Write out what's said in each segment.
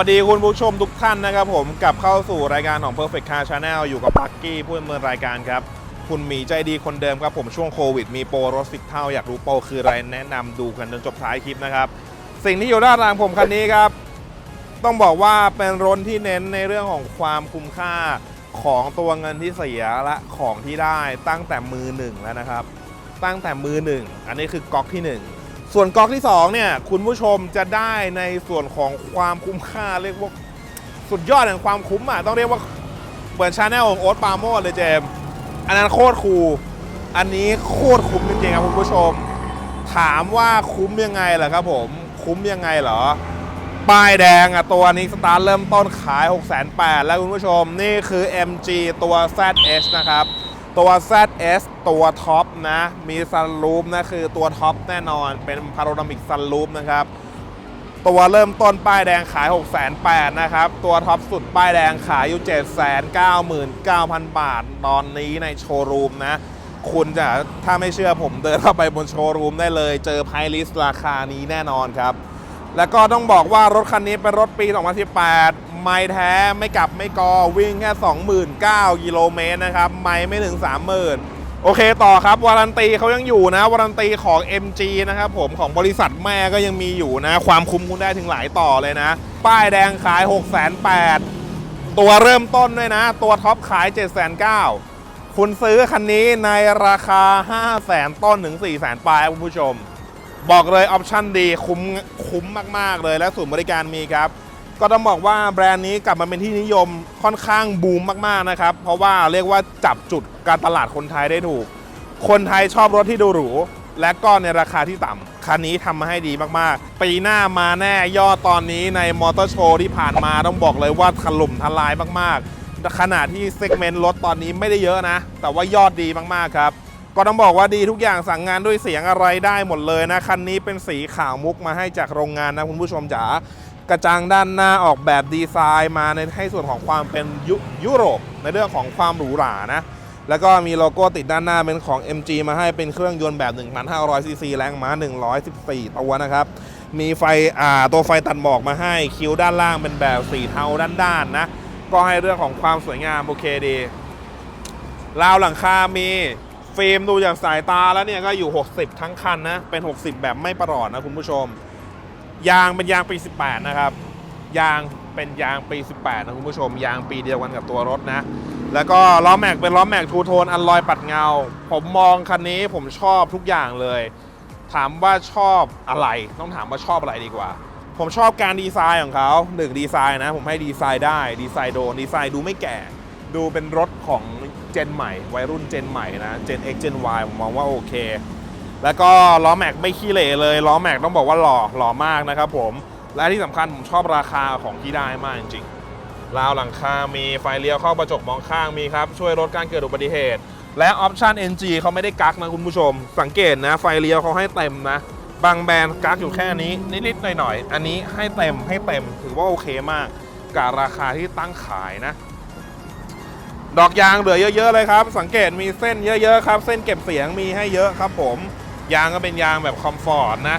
สวัสดีคุณผู้ชมทุกท่านนะครับผมกลับเข้าสู่รายการของ Perfect Car Channel อยู่กับปักกี้ผู้ดำเนินรายการครับ คุณหมีใจดีคนเดิมครับผมช่วงโควิด มีโปรรถสิบเท่าอยากรู้โปรคืออะไรแนะนำดูกันจนจบท้ายคลิปนะครับ สิ่งที่อยู่ด้านหลังผมคันนี้ครับ ต้องบอกว่าเป็นรถที่เน้นในเรื่องของความคุ้มค่าของตัวเงินที่เสียและของที่ได้ตั้งแต่มือหนึ่งแล้วนะครับ ตั้งแต่มือหนึ่ง อันนี้คือก๊อกที่หนึ่ง ส่วนก๊อกที่สองเนี่ยคุณผู้ชมจะได้ในส่วนของความคุ้มค่าเรียกว่าสุดยอดแห่งความคุ้มอะต้องเรียกว่าเหมือนชาแนลของโอ๊ตปาโมดเลยเจมอันนั้นโคตรคูลอันนี้โคตรคุ้มจริงๆครับคุณผู้ชม ถามว่าคุ้มยังไงเหรอครับผมคุ้มยังไงเหรอ ป้ายแดงอะตัวนี้สตาร์ทเริ่มต้นขาย 6 8 0 0 0แล้วคุณผู้ชม นี่คือ MG ตัว ZS นะครับ ตัว ZS ตัวท็อปนะ มีซันรูปนะคือตัวท็อปแน่นอน เป็นพาโร a ามิกซันรูปนะครับ ตัวเริ่มต้นป้ายแดงขาย 6 8 0 0 0นะครับ ตัวท็อปสุดป้ายแดงขายอยู่ 799,000 บาท ตอนนี้ในโชว์รูมนะ คุณจะถ้าไม่เชื่อผมเดินเข้าไปบนโชว์รูมได้เลย เจอไพลิสราคานี้แน่นอนครับ แล้วก็ต้องบอกว่ารถคันนี้เป็นรถปี 2018 ไม่แท้ไม่กลับไม่กอวิ่งแค่ 29,000กิโลเมตรนะครับไม่ไม่ถึง 30,000 โอเคต่อครับวารันตีเขายังอยู่นะวารันตีของ MG นะครับผมของบริษัทแม่ก็ยังมีอยู่นะ ความคุ้มคุณได้ถึงหลายต่อเลยนะ ป้ายแดงขาย6,800 ตัวเริ่มต้นด้วยนะ ตัวท็อปขาย7,900 คุณซื้อคันนี้ในราคา 500,000 ต้นถึง 400,000 ปลายคุณผู้ชมบอกเลยออปชั่นดีคุ้มคุ้มมาก ๆ เลยและศูนย์บริการมีครับ ก็ต้องบอกว่าแบรนด์นี้กลับมาเป็นที่นิยมค่อนข้างบูมมากๆนะครับ เพราะว่าเรียกว่าจับจุดการตลาดคนไทยได้ถูก คนไทยชอบรถที่ดูหรู และก็ในราคาที่ต่ำคันนี้ทำมาให้ดีมากๆ ปีหน้ามาแน่ยอดตอนนี้ในมอเตอร์โชว์ที่ผ่านมาต้องบอกเลยว่าถล่มทลายมากๆ ขณะที่เซกเมนต์รถตอนนี้ไม่ได้เยอะนะ แต่ว่ายอดดีมากๆครับก็ต้องบอกว่าดีทุกอย่างสั่งงานด้วยเสียงอะไรได้หมดเลยนะ คันนี้เป็นสีขาวมุกมาให้จากโรงงานนะคุณผู้ชมจ๋า กระจังด้านหน้าออกแบบดีไซน์มาในให้ส่วนของความเป็นยุยุโรป ในเรื่องของความหรูหรานะแล้วก็มีโลโก้ติดด้านหน้าเป็นของ MG มาให้เป็นเครื่องยนต์แบบ 1,500 ซีซีแรงม้า 114 ตัวนะครับ มีไฟอ่าตัวไฟตัดหมอกมาให้คิ้วด้านล่างเป็นแบบสีเทาด้านๆนะ ก็ให้เรื่องของความสวยงามโอเคดีราวหลังคา มีฟิล์มดูจากสายตาแล้วเนี่ยก็อยู่ 60 ทั้งคันนะ เป็น 60 แบบไม่ประหลอดนะคุณผู้ชม ยางเป็นยางปี 18 นะครับ ยางเป็นยางปี 18 นะคุณผู้ชม ยางปีเดียวกันกับตัวรถนะ แล้วก็ล้อแม็กเป็นล้อแม็กทูโทนอันลอยปัดเงา ผมมองคันนี้ผมชอบทุกอย่างเลย ถามว่าชอบอะไร ต้องถามว่าชอบอะไรดีกว่า ผมชอบการดีไซน์ของเขาหนึ่งดีไซน์นะ ผมให้ดีไซน์ได้ ดีไซน์โดน ดีไซน์ดูไม่แก่ ดูเป็นรถของเจนใหม่ วัยรุ่นเจนใหม่นะ เจน X เจน Y ผมมองว่าโอเค แล้วก็ล้อแม็กไม่ขี้เหร่เลยล้อแม็กต้องบอกว่าหล่อหล่อมากนะครับผมและที่สำคัญผมชอบราคาของที่ได้มากจริงๆราวหลังคา มีไฟเลี้ยวเข้ากระจกมองข้างมีครับ ช่วยลดการเกิดอุบัติเหตุ และออปชัน NG เขาไม่ได้กักนะคุณผู้ชม สังเกตนะ ไฟเลี้ยวเขาให้เต็มนะ บางแบรนด์กักอยู่แค่นี้ นิดๆหน่อยๆ อันนี้ให้เต็มให้เต็ม ถือว่าโอเคมาก กับราคาที่ตั้งขายนะ ดอกยางเหลือเยอะ ๆ เลยครับ สังเกตมีเส้นเยอะ ๆ ครับ เส้นเก็บเสียงมีให้เยอะครับผม ยางก็เป็นยางแบบคอมฟอร์ตนะ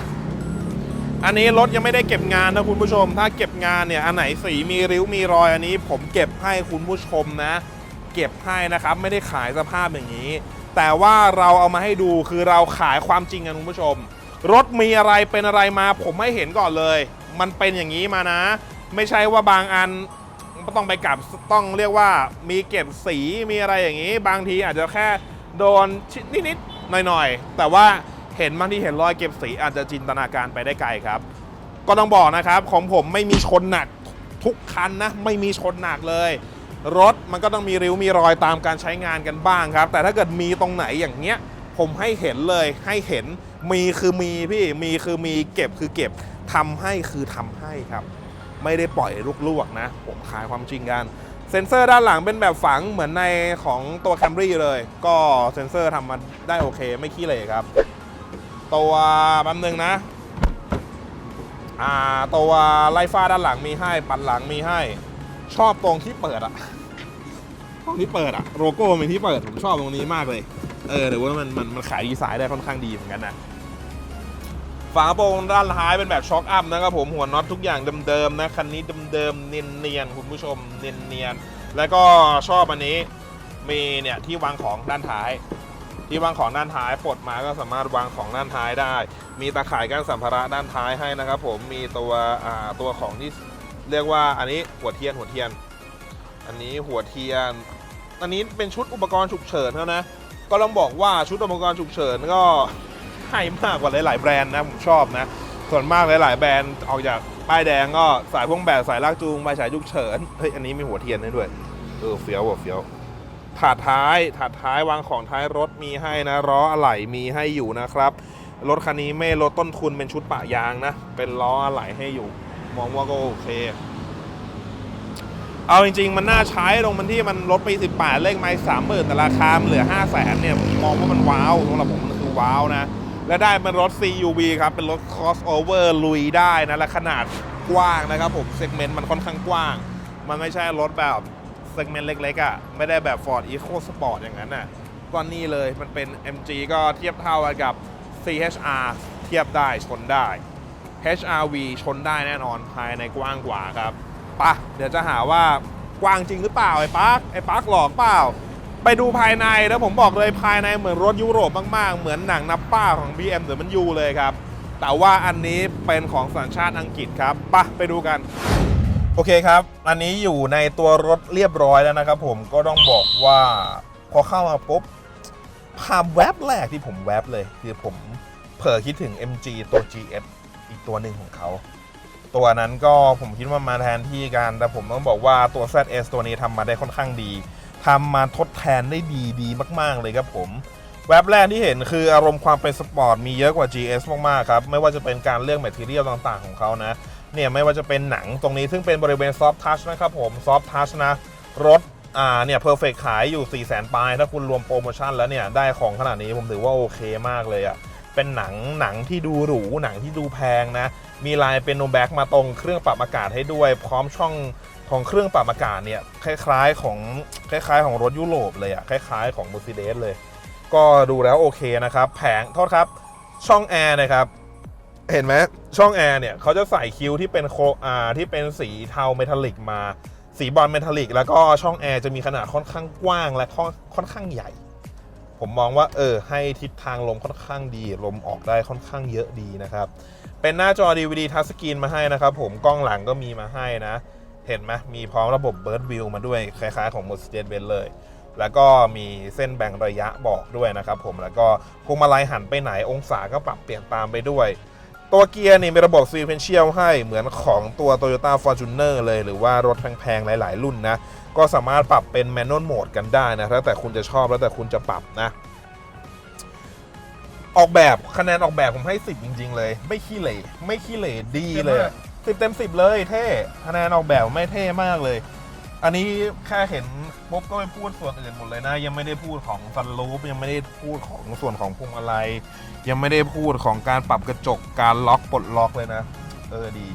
อันนี้รถยังไม่ได้เก็บงานนะคุณผู้ชม ถ้าเก็บงานเนี่ยอันไหนสีมีริ้วมีรอยอันนี้ ผมเก็บให้คุณผู้ชมนะ เก็บให้นะครับไม่ได้ขายสภาพอย่างนี้ แต่ว่าเราเอามาให้ดูคือเราขายความจริงกันคุณผู้ชม รถมีอะไรเป็นอะไรมา ผมไม่เห็นก่อนเลย มันเป็นอย่างนี้มานะ ไม่ใช่ว่าบางอันต้องไปกลับต้องเรียกว่ามีเก็บสีมีอะไรอย่างนี้ บางทีอาจจะแค่โดนชิดนิดๆหน่อยๆ แต่ว่า เห็นบางที่เห็นรอยเก็บสีอาจจะจินตนาการไปได้ไกลครับ ก็ต้องบอกนะครับของผมไม่มีชนหนักทุกคันนะไม่มีชนหนักเลย รถมันก็ต้องมีริ้วมีรอยตามการใช้งานกันบ้างครับ แต่ถ้าเกิดมีตรงไหนอย่างเงี้ยผมให้เห็นเลยให้เห็นมีคือมีพี่มีคือมีเก็บคือเก็บทำให้คือทำให้ครับ ไม่ได้ปล่อยลวกๆนะ ผมขายความจริงกัน เซ็นเซอร์ด้านหลังเป็นแบบฝังเหมือนในของตัว Camry เลย ก็เซ็นเซอร์ทำมาได้โอเคไม่ขี้เหร่ครับ ตัวแป๊บนึงนะอ่าตัวไล่ฟ้าด้านหลังมีให้ ปัดหลังมีให้ ชอบตรงที่เปิดอะตรงที่เปิดอะโลโก้มันเป็นที่เปิดผมชอบตรงนี้มากเลย เออเดี๋ยวว่ามันมันมันขายดีไซน์ได้ค่อนข้างดีเหมือนกันนะฝาโปรงด้านท้ายเป็นแบบช็อคอัพนะครับผมหัวน็อตทุกอย่างเดิมๆนะคันนี้เดิมๆเนียนๆคุณผู้ชมเนียนๆแล้วก็ชอบอันนี้มีเนี่ยที่วางของด้านท้าย ที่วางของด้านท้ายปลดมาก็สามารถวางของด้านท้ายได้ มีตาข่ายกั้นสัมภาระด้านท้ายให้นะครับ ผมมีตัวอ่าตัวของที่เรียกว่าอันนี้หัวเทียนหัวเทียน อันนี้หัวเทียน อันนี้เป็นชุดอุปกรณ์ฉุกเฉินแล้วนะก็ต้องบอกว่าชุดอุปกรณ์ฉุกเฉินก็ให้มากกว่าหลาย ๆ แบรนด์นะผมชอบนะ ส่วนมากหลาย ๆ แบรนด์ออกจากป้ายแดงก็สายพวงแบบสายลากจูงไปสายฉุกเฉินเฮ้ยอันนี้มีหัวเทียนให้ด้วยเออเฟี้ยวว่ะเฟี้ยว ถาดท้ายถาดท้ายวางของท้ายรถมีให้นะล้ออะไหล่มีให้อยู่นะครับรถคันนี้ไม่ลดต้นทุนเป็นชุดปะยางนะ เป็นล้ออะไหล่ให้อยู่ มองว่าก็โอเค เอาจริง ๆ มันน่าใช้ตรงมันที่มันลดไป18เลขไม่สามหมื่นแต่ราคามันเหลือ5 0 0แสนเนี่ยมมองว่ามันว้าวสำหรับผมมันคือว้าวนะ และได้เป็นรถ CUV ครับ เป็นรถ crossover ลุยได้นะ และขนาดกว้างนะครับผมเซกเมนต์มันค่อนข้างกว้าง มันไม่ใช่รถแบบ เซกเมนต์เล็กๆอะ่ะไม่ได้แบบ Ford Eco Sport อย่างนั้นอะก็นี่เลยมันเป็น MG ก็เทียบเท่ากันกับ CHR เทียบได้ชนได้ HRV ชนได้แน่นอนภายในกว้างกว่าครับปะเดี๋ยวจะหาว่ากว้างจริงหรือเปล่าไอ้ปักไอ้ปักหลอกเปล่า ไปดูภายในแล้วผมบอกเลยภายในเหมือนรถยุโรปมากๆ เหมือนหนังนับป้าของ BM หรือมันยูเลยครับ แต่ว่าอันนี้เป็นของสัญชาติอังกฤษครับปะไปดูกัน โอเคครับ อันนี้อยู่ในตัวรถเรียบร้อยแล้วนะครับผมก็ต้องบอกว่าพอเข้ามาปุ๊บภาพแวบแรกที่ผมแวบเลย คือผมเผลอคิดถึง MG ตัว GS อีกตัวหนึ่งของเขา ตัวนั้นก็ผมคิดว่ามาแทนที่กัน แต่ผมต้องบอกว่าตัว ZS ตัวนี้ทำมาได้ค่อนข้างดีทำมาทดแทนได้ดีดีมาก ๆ เลยครับผม แว็บแรกที่เห็นคืออารมณ์ความเป็นสปอร์ตมีเยอะกว่า GS มาก ๆ ครับ ไม่ว่าจะเป็นการเลือกแมทเทียลต่าง ๆ ของเขานะ เนี่ยไม่ว่าจะเป็นหนังตรงนี้ซึ่งเป็นบริเวณซอฟทัชนะครับผมซอฟทัชนะ รถอ่าเนี่ยเพอร์เฟกขายอยู่4 0 0 0 0 0ปลายถ้าคุณรวมโปรโมชั่นแล้วเนี่ย ได้ของขนาดนี้ผมถือว่าโอเคมากเลยอะ่ะเป็นหนังหนังที่ดูหรูหนังที่ดูแพงนะ มีลายเป็นโนแบ็กมาตรงเครื่องปรับอากาศให้ด้วย พร้อมช่องของเครื่องปรับอากาศเนี่ยคล้ายๆของคล้ายๆ ของรถยุโรปเลยอะคล้าย ๆ ของ Mercedes เลย ก็ดูแล้วโอเคนะครับ แผงโทษครับช่องแอร์นะครับ เห็นไหมช่องแอร์เนี่ยเขาจะใส่คิ้วที่เป็นโครอ่าที่เป็นสีเทาเมทัลลิกมา สีบอลเมทัลลิก แล้วก็ช่องแอร์จะมีขนาดค่อนข้างกว้างและค่อนค่อนข้างใหญ่ ผมมองว่าเออให้ทิศทางลมค่อนข้างดี ลมออกได้ค่อนข้างเยอะดีนะครับ เป็นหน้าจอ DVD ทัชสกรีนมาให้นะครับผมกล้องหลังก็มีมาให้นะ เห็นไหมมีพร้อมระบบ Bird View มาด้วยคล้ายๆของ Mercedes-Benz เลยแล้วก็มีเส้นแบ่งระยะบอกด้วยนะครับผมแล้วก็พวงมาลัยหันไปไหนองศาก็ปรับเปลี่ยนตามไปด้วย ตัวเกียร์นี่มีระบบ Sequential ให้เหมือนของตัว Toyota Fortuner เลยหรือว่ารถแพงๆ หลาย ๆ รุ่นนะ ก็สามารถปรับเป็น Manual Mode กันได้นะแล้วแต่คุณจะชอบแล้วแต่คุณจะปรับนะ ออกแบบคะแนนออกแบบผมให้ 10 จริง ๆ เลย ไม่ขี้เหร่ไม่ขี้เหร่ดีเลยสิบเต็มสิบเลยเท่คะแนนออกแบบไม่เท่มากเลย อันนี้แค่เห็นปุ๊บก็ไปพูดส่วนอื่นหมดเลยนะ ยังไม่ได้พูดของฟันลูปยังไม่ได้พูดของส่วนของพวงมาลัยยังไม่ได้พูดของการปรับกระจกการล็อกปลดล็อกเลยนะ เออดี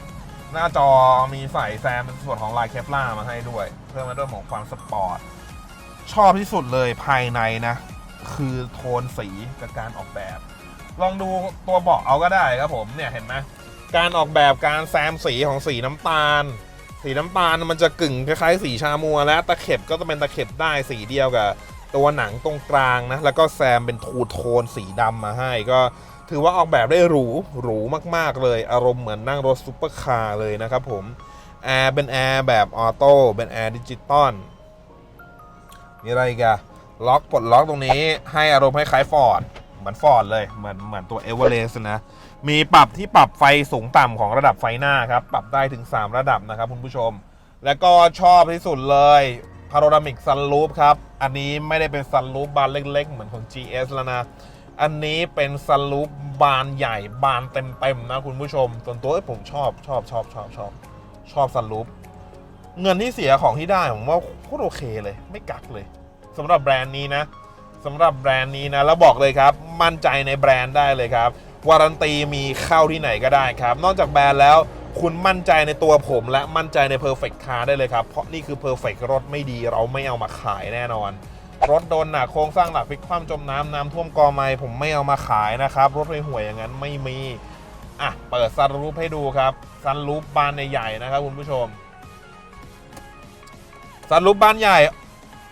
หน้าจอมีใส่แซมเป็นส่วนของลายเคปล่ามาให้ด้วย เพื่อมาด้วยของความสปอร์ตชอบที่สุดเลยภายในนะ คือโทนสีกับการออกแบบ ลองดูตัวเบาะเอาก็ได้ครับผมเนี่ยเห็นไหมการออกแบบการแซมสีของสีน้ำตาล สีน้ำตาลมันจะกึ่งคล้ายๆสีชามัว และตะเข็บก็จะเป็นตะเข็บได้สีเดียวกับตัวหนังตรงกลางนะ แล้วก็แซมเป็นทูโทนสีดำมาให้ ก็ถือว่าออกแบบได้หรู หรูมากๆเลย อารมณ์เหมือนนั่งรถซุปเปอร์คาร์เลยนะครับผมแอร์เป็นแอร์แบบออโต้เป็นแอร์ดิจิตอลมีอะไรกอะล็อกปลดล็อกตรงนี้ให้อารมณ์ให้คล้ายฟอร์ดเหมือนฟอร์ดเลยเหมือนเหมือนตัวเอเวอเรสต์นะ มีปรับที่ปรับไฟสูงต่ำของระดับไฟหน้าครับ ปรับได้ถึง 3 ระดับนะครับคุณผู้ชม แล้วก็ชอบที่สุดเลยพาโรดามิกซันรูฟครับ อันนี้ไม่ได้เป็นซันรูฟบานเล็กๆ เหมือนของ GS แล้วนะ อันนี้เป็นซันรูฟบานใหญ่บานเต็มๆนะคุณผู้ชม ส่วนตัวเอ้ยผมชอบชอบชอบชอบชอบชอบซันรูฟเงินที่เสียของที่ได้ ผมว่าโคตรโอเคเลย ไม่กักเลยสำหรับแบรนด์นี้นะสำหรับแบรนด์นี้นะ แล้วบอกเลยครับ มั่นใจในแบรนด์ได้เลยครับ วารันตีมีเข้าที่ไหนก็ได้ครับ นอกจากแบรนด์แล้วคุณมั่นใจในตัวผมและมั่นใจใน Perfect Car ได้เลยครับ เพราะนี่คือ Perfect รถไม่ดีเราไม่เอามาขายแน่นอน รถโดนหนักโครงสร้างหลักพลิกคว่ำจมน้ำน้ำท่วมกอไม้ผมไม่เอามาขายนะครับ รถห่วยๆอย่างนั้นไม่มี อะ เปิดซันรูปให้ดูครับซันรูปบานใหญ่ๆนะครับคุณผู้ชมซันรูปบานใหญ่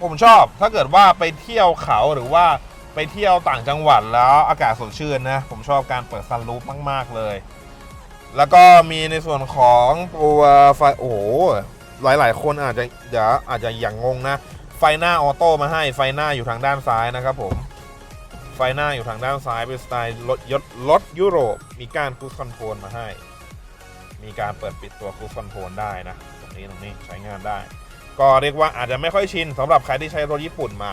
ผมชอบ ถ้าเกิดว่าไปเที่ยวเขาหรือว่า ไปเที่ยวต่างจังหวัดแล้วอากาศสดชื่นนะ ผมชอบการเปิดซันรูปมาก ๆ เลย แล้วก็มีในส่วนของตัวไฟโอ้โหหลาย ๆ คนอาจจะเดี๋ยวอาจจะอย่างงงนะ ไฟหน้าออโต้มาให้ไฟหน้าอยู่ทางด้านซ้ายนะครับผม ไฟหน้าอยู่ทางด้านซ้ายเป็นสไตล์รถยศรถยุโรป มีการคูสคอนโทรลมาให้ มีการเปิดปิดตัวคูสคอนโทรลได้นะ ตรงนี้ตรงนี้ใช้งานได้ ก็เรียกว่าอาจจะไม่ค่อยชินสำหรับใครที่ใช้รถญี่ปุ่นมา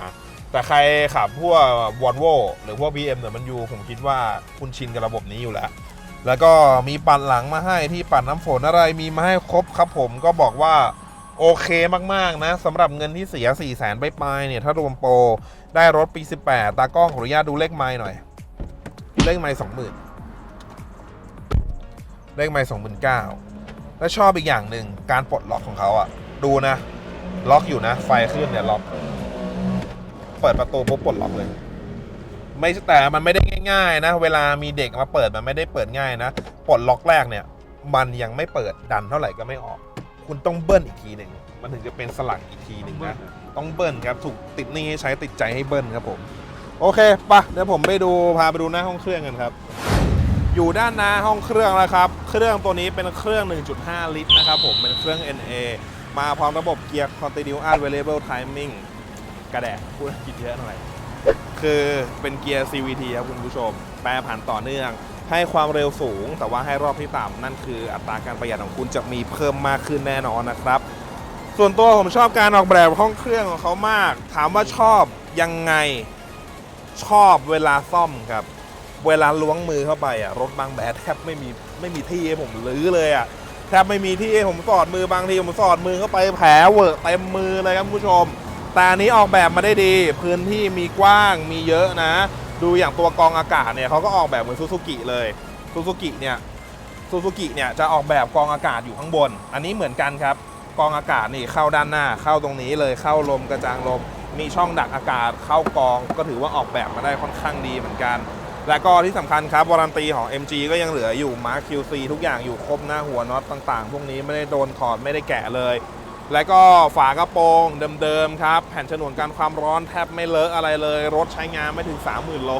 แต่ใครขับพวกวอลโวหรือพวก BM เนี่ยมันยูผมคิดว่าคุณชินกับระบบนี้อยู่แล้ว แล้วก็มีปั่นหลังมาให้ที่ปั่นน้ำฝนอะไรมีมาให้ครบครับผมก็บอกว่าโอเคมาก ๆ นะสำหรับเงินที่เสีย 4 0 0แสนไปปลายๆเนี่ย ถ้ารวมโปร ได้รถปี 18 ตากล้องขออนุญาตดูเลขไม้หน่อย เลขไม้20,000เลขไม้29,000และชอบอีกอย่างหนึ่งการปลดล็อกของเขาอะดูนะ ล็อกอยู่นะ ไฟขึ้นเนี่ยล็อก เปิดประตูปุ๊บปลดล็อกเลย ไม่แต่มันไม่ได้ง่ายๆนะ เวลามีเด็กมาเปิดมันไม่ได้เปิดง่ายนะปลดล็อกแรกเนี่ย มันยังไม่เปิดดันเท่าไหร่ก็ไม่ออก คุณต้องเบิ้ลอีกทีหนึ่งมันถึงจะเป็นสลักอีกทีหนึ่งนะต้องเบิ้ลครับถูกติดหนี่ให้ใช้ติดใจให้เบิ้ลครับผม โอเคปะเดี๋ยวผมไปดูพาไปดูหน้าห้องเครื่องกันครับ อยู่ด้านหน้าห้องเครื่องแล้วครับ เครื่องตัวนี้เป็นเครื่อง 1.5 ลิตรนะครับผมเป็นเครื่อง NA มาพร้อมระบบเกียร์ Continuous Variable Timing กระแดะพูดคิดเยอะหน่อย คือเป็นเกียร์ CVT ครับคุณผู้ชม แปรผันต่อเนื่อง ให้ความเร็วสูง แต่ว่าให้รอบที่ต่ำนั่นคืออัตราการประหยัดของคุณจะมีเพิ่มมากขึ้นแน่นอนนะครับ ส่วนตัวผมชอบการออกแบบห้องเครื่องของเขามาก ถามว่าชอบยังไงชอบเวลาซ่อมครับ เวลาล้วงมือเข้าไปอะรถบางแบบแทบไม่มีไม่มีที่ให้ผมลื้อเลยอะแทบไม่มีที่ให้ผมสอดมือบางทีผมสอดมือเข้าไปแผลเวอะเต็มมือเลยครับคุณผู้ชม แต่อันนี้ออกแบบมาได้ดี พื้นที่มีกว้างมีเยอะนะ ดูอย่างตัวกองอากาศเนี่ยเขาก็ออกแบบเหมือนซูซูกิเลยซูซูกิเนี่ยซูซูกิเนี่ยจะออกแบบกองอากาศอยู่ข้างบน อันนี้เหมือนกันครับ กองอากาศนี่เข้าด้านหน้าเข้าตรงนี้เลยเข้าลมกระจางลม มีช่องดักอากาศเข้ากอง ก็ถือว่าออกแบบมาได้ค่อนข้างดีเหมือนกัน และก็ที่สำคัญครับวารันตีของ MG ก็ยังเหลืออยู่มาร์ค QC ทุกอย่างอยู่ครบหน้าหัวน็อตต่าง ๆ พวกนี้ไม่ได้โดนถอดไม่ได้แกะเลย และก็ฝากระโปรงเดิมๆครับ แผ่นฉนวนกันความร้อนแทบไม่เลอะอะไรเลย รถใช้งานไม่ถึง 30,000โล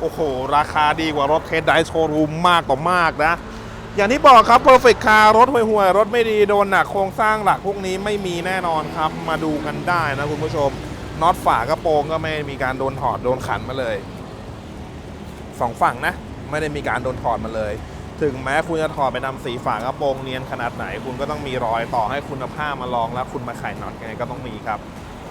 โอ้โห ราคาดีกว่ารถเทสไดโชว์รูมมากต่อมากนะ อย่างที่บอกครับ Perfect Car รถห่วยๆ รถไม่ดีโดนหนักโครงสร้างหลักพวกนี้ไม่มีแน่นอนครับ มาดูกันได้นะคุณผู้ชมน็อตฝากระโปรงก็ไม่มีการโดนถอดโดนขันมาเลยสองฝั่งนะ ไม่ได้มีการโดนถอดมาเลย ถึงแม้คุณจะถอดไปนำสีฝากระโปรงเนียนขนาดไหน คุณก็ต้องมีรอยต่อให้คุณภาพมาลองแล้วคุณมาไขน็อตยังไงก็ต้องมีครับ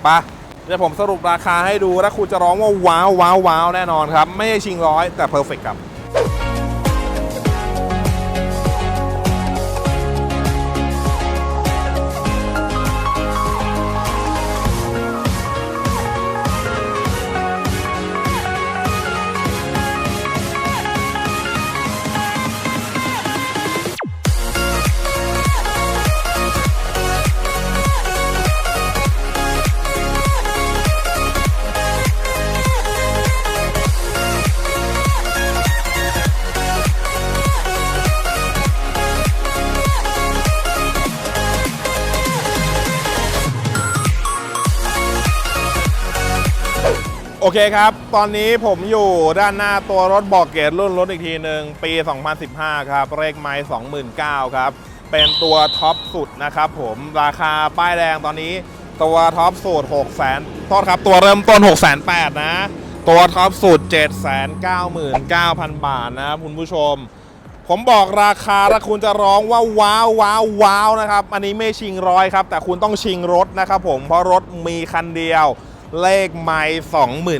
ปะเดี๋ยวผมสรุปราคาให้ดูถ้าคุณจะร้องว่าว้าวว้าวว้าวแน่นอนครับ ไม่ใช่ชิงร้อยแต่เพอร์เฟกครับ โอเคครับ ตอนนี้ผมอยู่ด้านหน้าตัวรถบอกเกตรุ่นรถอีกทีหนึ่งปี 2015 ครับ เลขไม้29,000 ครับ เป็นตัวท็อปสุดนะครับผมราคาป้ายแดงตอนนี้ตัวท็อปสุด6 0 0 0 0โทษครับ ตัวเริ่มต้น6 8 0 0 0นะ ตัวท็อปสุด 799,000 บาทนะครับคุณผู้ชม ผมบอกราคาถ้าคุณจะร้องว่าว้าวว้าวว้าวนะครับ อันนี้ไม่ชิงร้อยครับ แต่คุณต้องชิงรถนะครับผมเพราะรถมีคันเดียว เลขไม่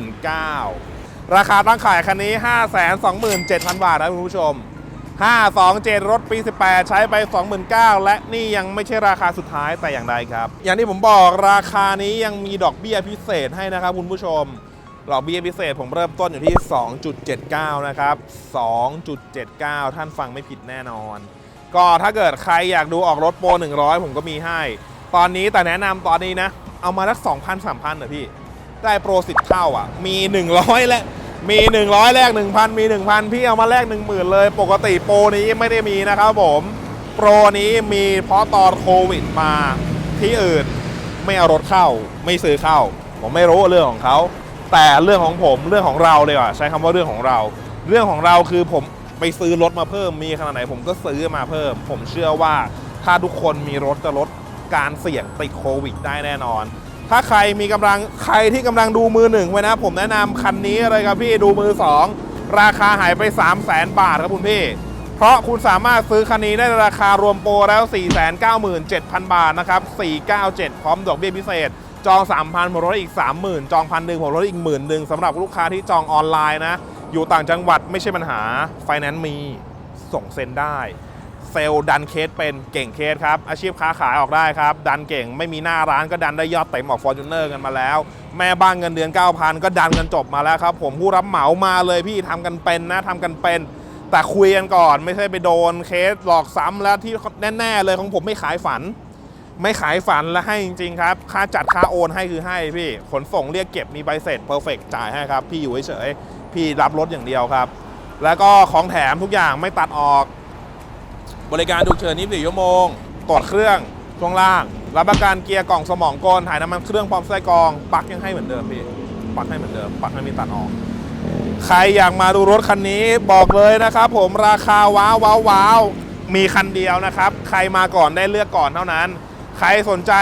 29,000ราคาตั้งขายคันนี้ 527,000 บาทนะคุณผู้ชม 527 รถปี 18 ใช้ไป 29,000 และนี่ยังไม่ใช่ราคาสุดท้ายแต่อย่างใดครับ อย่างที่ผมบอกราคานี้ยังมีดอกเบี้ยพิเศษให้นะครับคุณผู้ชม ดอกเบี้ยพิเศษผมเริ่มต้นอยู่ที่ 2.79 นะครับ 2.79 ท่านฟังไม่ผิดแน่นอน ก็ถ้าเกิดใครอยากดูออกรถโปร 100 ผมก็มีให้ ตอนนี้แต่แนะนำตอนนี้นะ เอามาสัก2,000 3,000นอะพี่ ได้โปร10เท่าอะ มี 100 และ มี 100 แลก1,000 มี 1,000 พี่เอามาแลก10,000 เลย ปกติโปรนี้ไม่ได้มีนะครับผม โปรนี้มีเพราะตอนโควิดมาที่อื่นไม่เอารถเข้า ไม่ซื้อเข้า ผมไม่รู้เรื่องของเขา แต่เรื่องของผมเรื่องของเราเลยว่ะใช้คำว่าเรื่องของเรา เรื่องของเราคือผมไปซื้อรถมาเพิ่มมีขนาดไหนผมก็ซื้อมาเพิ่ม ผมเชื่อว่าถ้าทุกคนมีรถจะลดการเสี่ยงติดโควิดได้แน่นอน ถ้าใครมีกำลังใครที่กำลังดูมือหนึ่งไว้นะ ผมแนะนำคันนี้เลยครับพี่ดูมือสองราคาหายไป 3 0 0แสนบาทครับคุณพี่ เพราะคุณสามารถซื้อคันนี้ได้ในราคารวมโปรแล้ว 497,000 บาทนะครับ 497 พร้อมดอกเบี้ยพิเศษ จอง 3,000ผมลดอีก 30,000 จองพันหนึ่งผมลดอีกหมื่นหนึ่งสำหรับลูกค้าที่จองออนไลน์นะ อยู่ต่างจังหวัดไม่ใช่ปัญหาไฟแนนซ์มีส่งเซ็นได้ เซลดันเคสเป็นเก่งเคสครับ อาชีพค้าขายออกได้ครับ ดันเก่งไม่มีหน้าร้านก็ดันได้ยอดเต็มออกฟอร์จูเนอร์กันมาแล้ว แม่บ้านเงินเดือน 9,000 ก็ดันกันจบมาแล้วครับผมผู้รับเหมามาเลยพี่ทำกันเป็นนะทำกันเป็น แต่คุยกันก่อนไม่ใช่ไปโดนเคสหลอกซ้ำแล้วที่แน่ ๆ เลยของผมไม่ขายฝัน ไม่ขายฝันและให้จริงๆครับค่าจัดค่าโอนให้คือให้พี่ขนส่งเรียกเก็บมีใบเสร็จเพอร์เฟกจ่ายให้ครับพี่อยู่เฉยๆพี่รับรถอย่างเดียวครับ แล้วก็ของแถมทุกอย่างไม่ตัดออก บริการฉุกเฉิน24ชั่วโมง ตรวจเครื่องช่วงล่าง รับประกันเกียร์กล่องสมองกลถ่ายน้ำมันเครื่องพร้อมไส้กรองปลั๊กยังให้เหมือนเดิมพี่ปลั๊กให้เหมือนเดิมปลั๊กไม่มีตัดออก ใครอยากมาดูรถคันนี้บอกเลยนะครับ ผมราคาว้าวว้าวว้าวมีคันเดียวนะครับ ใครมาก่อนได้เลือกก่อนเท่านั้น ใครสนใจ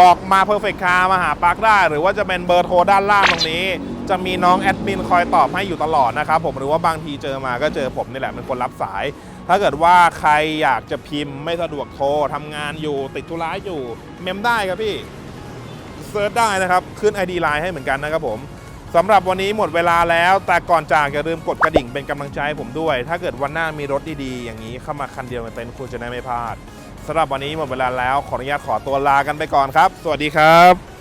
บอกมา Perfect Car มาหาปลั๊กได้ หรือว่าจะเป็นเบอร์โทรด้านล่างตรงนี้ จะมีน้องแอดมินคอยตอบให้อยู่ตลอดนะครับผมหรือว่าบางทีเจอมาก็เจอผมนี่แหละเป็นคนรับสาย ถ้าเกิดว่าใครอยากจะพิมพ์ไม่สะดวกโทรทำงานอยู่ติดธุระอยู่เมมได้ครับพี่เซิร์ชได้นะครับขึ้น ID Line ให้เหมือนกันนะครับผมสำหรับวันนี้หมดเวลาแล้ว แต่ก่อนจากอย่าลืมกดกระดิ่งเป็นกำลังใจให้ผมด้วย ถ้าเกิดวันหน้ามีรถดีๆ อย่างนี้เข้ามาคันเดียวเต็นคุณจะได้ไม่พลาด สำหรับวันนี้หมดเวลาแล้วขออนุญาตขอตัวลากันไปก่อนครับ สวัสดีครับ